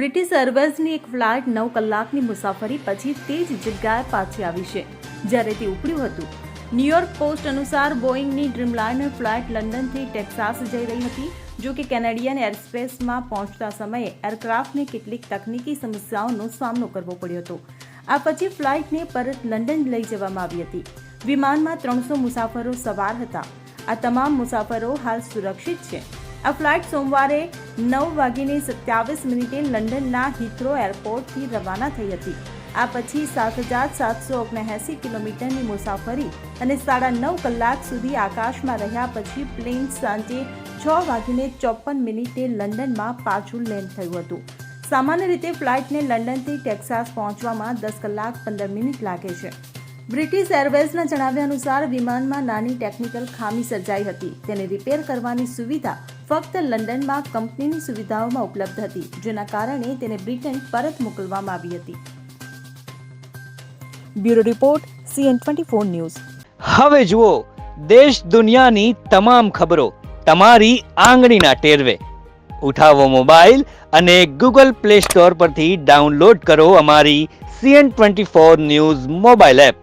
British એરવેઝની એક flight નવ કલાકની મુસાફરી પછી તે જ જગ્યાએ પાછી આવી છે, જ્યારે તે ઉપડ્યું હતું. ન્યૂયોર્ક પોસ્ટ અનુસાર બોઇંગની ડ્રીમલાઇનર ફ્લાઇટ લંડનથી ટેક્સાસ જઈ રહી હતી, જો કે કેનેડિયન એરસ્પેસમાં પહોંચતા સમયે એરક્રાફ્ટને કેટલીક તકનીકી સમસ્યાઓનો સામનો કરવો પડ્યો હતો. આ પછી ફ્લાઇટને પરત લંડન લઈ જવામાં આવી હતી. વિમાનમાં ત્રણસો મુસાફરો સવાર હતા. આ તમામ મુસાફરો હાલ સુરક્ષિત છે. આ ફ્લાઇટ સોમવારે નવ વાગીને સત્યાવીસ મિનિટે લંડનના હિથ્રો એરપોર્ટથી રવાના થઈ હતી. આ પછી સાત હજાર સાતસો ઓગણએંસી કિલોમીટરની મુસાફરી અને સાડા નવ કલાક સુધી આકાશમાં રહ્યા પછી પ્લેન સાંજે છ વાગીને ચોપન મિનિટે લંડનમાં પાછું લેન્ડ થયું હતું. સામાન્ય રીતે ફ્લાઇટને લંડનથી ટેક્સાસ પહોંચવામાં દસ કલાક પંદર મિનિટ લાગે છે. બ્રિટિશ એરવેઝના જણાવ્યા અનુસાર વિમાનમાં નાની ટેકનિકલ ખામી સર્જાઈ હતી. તેને રિપેર કરવાની સુવિધા ફક્ત લંડનમાં કંપનીની સુવિધાઓમાં ઉપલબ્ધ હતી જેના કારણે તેને બ્રિટન પરત મોકલવામાં આવી હતી. Bureau report CN twenty four news. હવે જુઓ દેશ દુનિયાની તમામ ખબરો તમારી આંગળીના ટેરવે. ઉઠાવો મોબાઈલ અને ગૂગલ પ્લે સ્ટોર પરથી ડાઉનલોડ કરો અમારી CN twenty four news mobile app.